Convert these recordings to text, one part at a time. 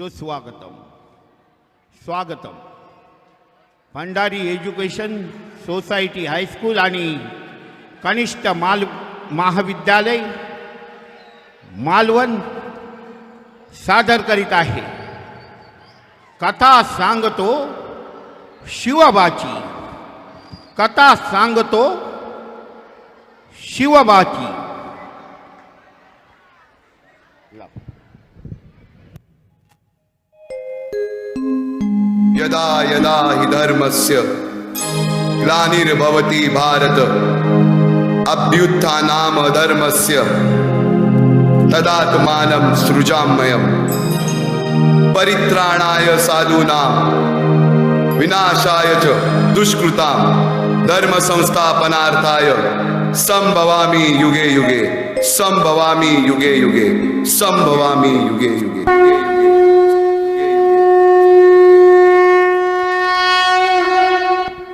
सुस्वागतम स्वागतम। Bhandari education society high school आणि कनिष्ठ माल महाविद्यालय मालवण सादर करीत आहे. कथा सांगतो शिवबाची. कथा सांगतो शिवबाची. यदा यदा हि धर्मस्य ग्लानिर्भवति भारत। अभ्युत्थानाम धर्मस्य तदात्मानं सृजाम्ययम्। परित्राणाय साधूनां विनाशाय च दुष्कृतां धर्मसंस्थापनार्थाय संभवामि युगे युगे संभवामि युगे युगे संभवामि युगे युगे।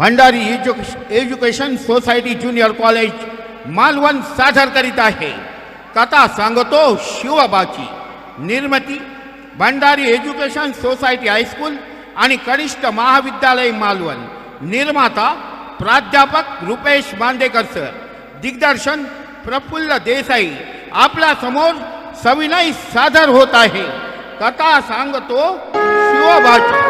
Bhandari एज्युकेश education society junior college Malvan सादर करीत आहे. कथा सांगतो शिवबाची. निर्मिती भंडारी एज्युकेशन सोसायटी हायस्कूल आणि कनिष्ठ महाविद्यालय मालवण. निर्माता प्राध्यापक रुपेश बांदेकर सर. दिग्दर्शन प्रफुल्ल देसाई. आपल्यासमोर सविनय सादर होत आहे. कथा सांगतो शिवबाची.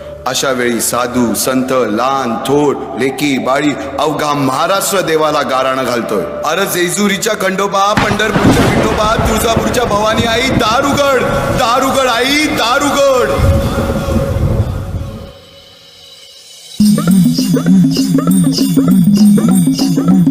अशा वेळी साधू संत लहान थोर लेकी बाळी अवघा महाराष्ट्र देवाला गाराणं घालतोय. अरे जेजुरीच्या खंडोबा पंढरपूरच्या खंडोबा तुळजापूरच्या भवानी आई दारुगड! दारुगड आई दारुगड! उरात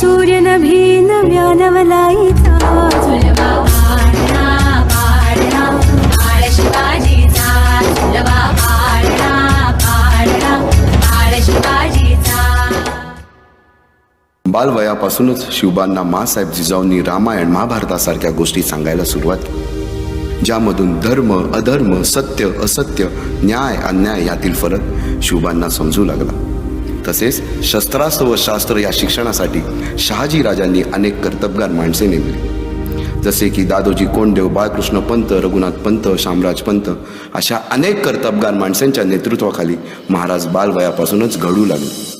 सूर्यनभीन सूर्य झुलवा बाळ शिवाजीचा झुलवा बाळ शिवाजीचा बालवयापासूनच शिवबांना मासाहेब जिजाऊंनी रामायण महाभारतासारख्या गोष्टी सांगायला सुरुवात केली. ज्यामधून धर्म अधर्म सत्य असत्य न्याय अन्याय यातील फरक शिवबांना समजू लागला. तसेच शस्त्रास्त्र व शास्त्र या शिक्षणासाठी शहाजी राजांनी अनेक कर्तबगार माणसे नेमली. जसे की दादोजी कोंडदेव बाळकृष्ण पंत रघुनाथ पंत शामराज पंत अशा अनेक कर्तबगार माणसांच्या नेतृत्वाखाली महाराज बालवयापासूनच घडू लागले.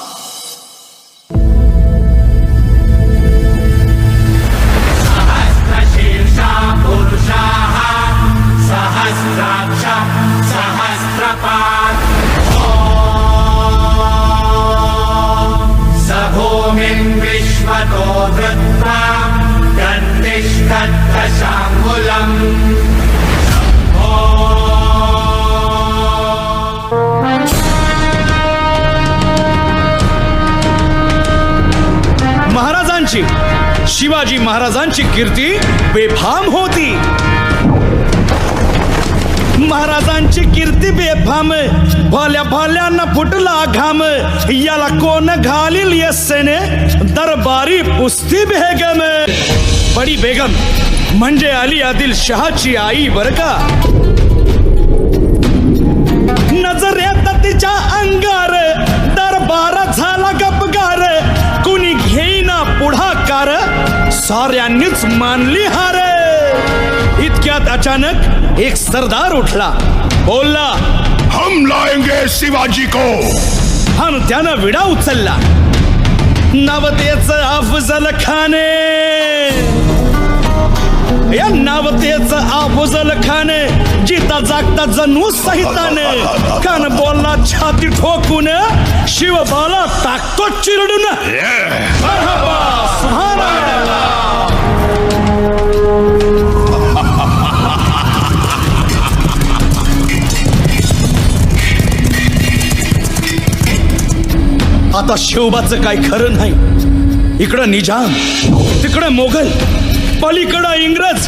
शिवाजी महाराजांची कीर्ती बेफाम होती. महाराजांची कीर्ती बेफाम, भाल्या भाल्यांना फुटला घाम. याला कोण घालील यस्सेने दरबारी पुस्ती बेगम. बडी बेगम, म्हणजे अली आदिल शहाची आई बर का? नजरेत तिच्या अंगार दरबार झाला गपगार. साऱ्यांनीच मानली हार. इतक्यात अचानक एक सरदार उठला. बोलला हम लाएंगे शिवाजी को. आणि त्यानं विडा उचलला. नवतेच अफजल खाने. या नावतेच अफजल खाने जिता जागता जणू सहिताने कान बोलला छाती ठोकून शिवबाला टाकतो चिरडून. आता शिवबाचं काय खरं नाही. इकडं निजाम तिकडं मोगल पलीकडं इंग्रज.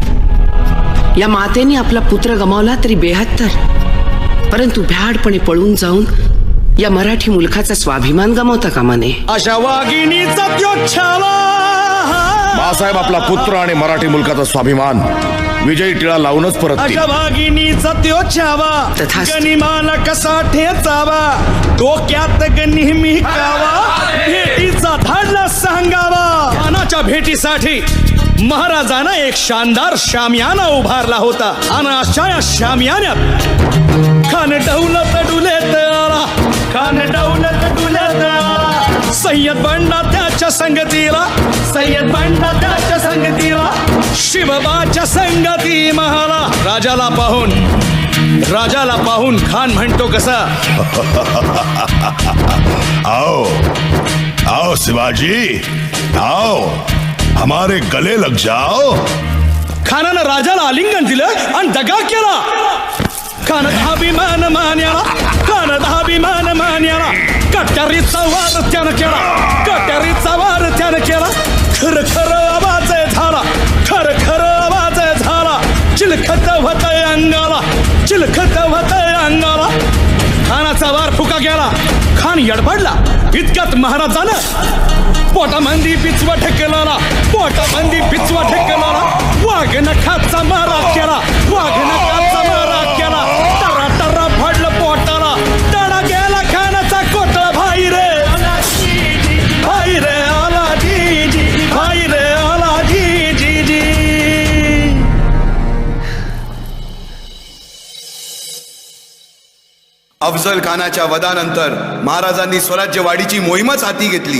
या मातेने आपला पुत्र गमावला तरी बेहत्तर. परंतु भ्याडपणे पळून जाऊन या मराठी मुलखाचा स्वाभिमान गमावता कामा नये. अशा वाघिणीचा बाळासाहेब आपला पुत्र आणि मराठी मुलकाचा स्वाभिमान विजयी टिळा लावूनच परततील अशा वाघिणीचा त्यो छावा तथास्तु. गनिमाला कसा ठेचावा? डोक्यात ग नेहमी कावा? भेटीचा धाडला सांगावा. खानाच्या भेटीसाठी महाराजानं एक शानदार शामियाना उभारला होता. आणि अशा या शामियान्यात खान डौलत तडुलेत आला. खान डौलत तडुलेत आला. सय्यद बंडा त्याच्या संगतीला. सय्यद बंडा त्याच्या संगतीला. शिवबाच्या संगती महाला. राजाला पाहून राजाला पाहून खान म्हणतो कसा? आओ आओ शिवाजी आओ. हमारे गले लग जाओ। खानानं राजाला आलिंगन दिलं आणि दगा केला। खान अभिमान मान्याला खान अभिमान मान्याला। कट्यारीचा वार त्यानं केला कट्यारीचा वार त्यानं केला। खर खर आवाज झाला खर खर आवाज झाला। चिलखत होत अंगाला चिलखत होत अंगाला। खानाचा वार फुका गेला खान यडपडला इतक्यात महाराजानं पोटामंदी पिचवा ठेकलेला पोटामंदी पिचवा ठेकलेला वाघ नखाचा मारा केला वाघ नखाचा मारा केला. टरा टरा फडलं पोटाला. तडा गेला खानाचा कोटळा भाई रे भाई रे आला जी जी भाई रे आला जी जी जी अफजल खानाच्या वधानंतर महाराजांनी स्वराज्यवाडीची मोहीमच हाती घेतली.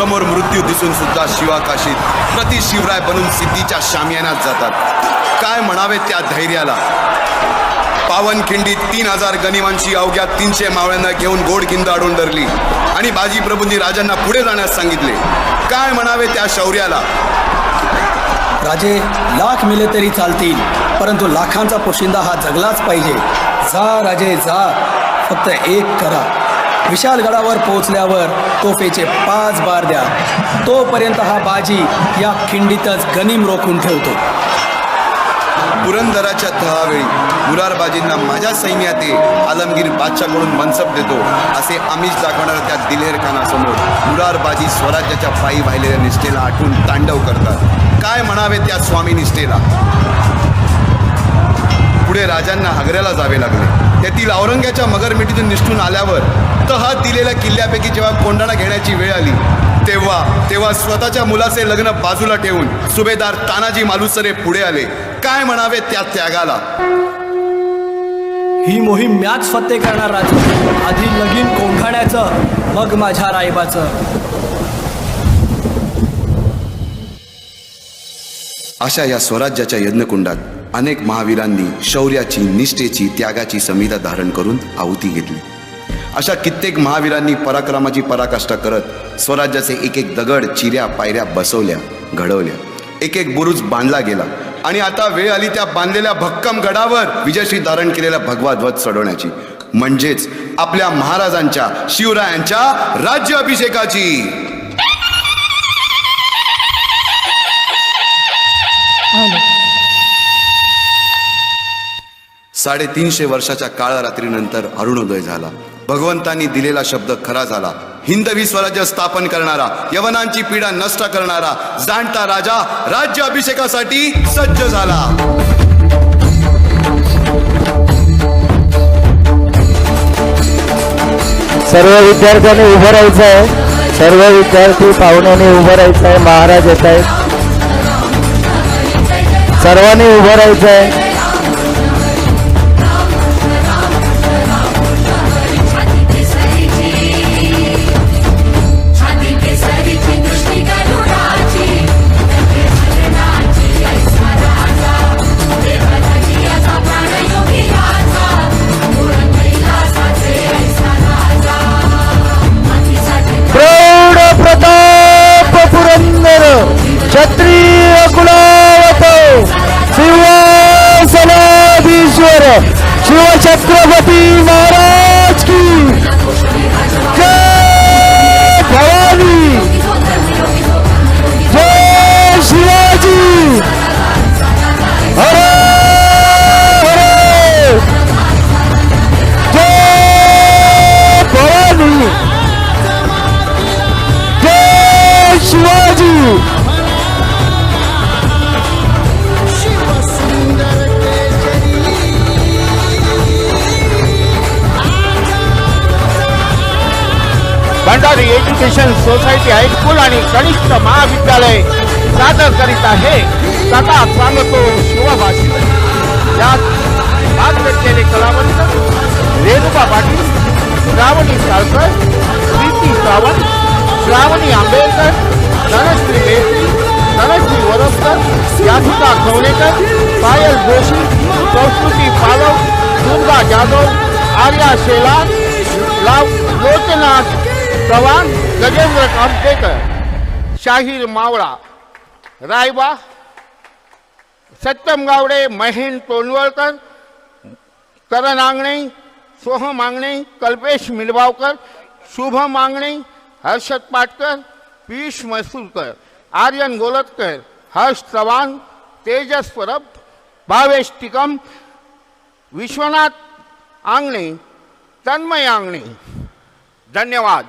समोर मृत्यू दिसून सुद्धा शिवाकाशीत प्रति शिवराय बनून सिद्धीच्या शामियानात जातात. काय म्हणावे त्या धैर्याला? पावनखिंडीत तीन हजार गनिमांची अवघ्या तीनशे मावळ्यांना घेऊन गोड गिंद अडून धरली आणि बाजीप्रभूंनी राजांना पुढे जाण्यास सांगितले. काय म्हणावे त्या शौर्याला? राजे लाख मिले तरी चालतील परंतु लाखांचा पोशिंदा हा जगलाच पाहिजे. जा राजे जा. फक्त एक करा. विशालगडावर पोहोचल्यावर तोफेचे पाच बार द्या. तोपर्यंत हा बाजी या खिंडीतच गनिम रोखून ठेवतो. पुरंदराच्या तहावेळी मुरारबाजींना माझ्या सैन्यात आलमगीर बादशाकडून मनसब देतो असे आमिष दाखवणाऱ्या त्या दिलेर खानासमोर मुरारबाजी स्वराज्याच्या पायी वाहिलेल्या निष्ठेला आठवून तांडव करतात. काय म्हणावे त्या स्वामी निष्ठेला? पुढे राजांना हगऱ्याला जावे लागले. त्यातील औरंग्याच्या मगरमिठीतून निष्ठून आल्यावर तहात दिलेल्या किल्ल्यापैकी जेव्हा कोंडाणा घेण्याची वेळ आली तेव्हा तेव्हा स्वतःच्या मुलाचे लग्न बाजूला ठेवून सुभेदार तानाजी मालुसरे पुढे आले. काय म्हणावे त्या त्यागाला? ही मोहीम मॅच फत्ते करणार राजे. आधी लगीन कोंढाण्याचं मग माझ्या रायबाचं. अशा या स्वराज्याच्या यज्ञकुंडात अनेक महावीरांनी शौर्याची निष्ठेची त्यागाची संविधा धारण करून आहुती घेतली. अशा कित्येक महावीरांनी पराक्रमाची पराकाष्ठा करत स्वराज्याचे एक एक दगड चिऱ्या पायऱ्या बसवल्या घडवल्या. एक एक बुरुज बांधला गेला. आणि आता वेळ आली त्या बांधलेल्या भक्कम गडावर विजयश्री धारण केलेला भगवा ध्वज चढवण्याची. म्हणजेच आपल्या महाराजांच्या शिवरायांच्या राज्य अभिषेकाची. साडेतीनशे वर्षाच्या काळरात्रीनंतर अरुणोदय झाला. भगवंतांनी दिलेला शब्द खरा झाला. हिंदवी स्वराज्य स्थापन करणारा यवनांची पीडा नष्ट करणारा जाणता राजा राज्य अभिषेकासाठी सज्ज झाला. सर्व विद्यार्थ्यांनी उभं राहायचं आहे सर्व विद्यार्थी पाहुण्यांनी उभं राहायचं आहे महाराज येत आहेत सर्वांनी उभं राहायचं आहे Shivchhatrapati Maharaj! Education society high school आणि कनिष्ठ महाविद्यालय सादर करीत आहे. सदा सांगतो हो शिवभाषी यात भाग घेतलेले कलावंत रेणुका पाटील श्रावणी साळकर प्रीती सावंत श्रावणी आंबेडकर धनश्री मेत्री धनश्री वरसकर याचिका खवणेकर पायल जोशी संस्कृती पालव दुर्गा जाधव आर्या शेला लाव लोकनाथ चव्हाण गजेंद्र कामतेकर शाहीर मावळा रायबा सत्यम गावडे महेन तोंडवळकर करण आंगणे सोहम आंगणे कल्पेश मिलबावकर शुभम मांगणे हर्षद पाटकर पीयूष मैसूरकर आर्यन गोलतकर हर्ष चव्हाण तेजस परब भावेश टिकम विश्वनाथ आंगणे तन्मय आंगणे. धन्यवाद.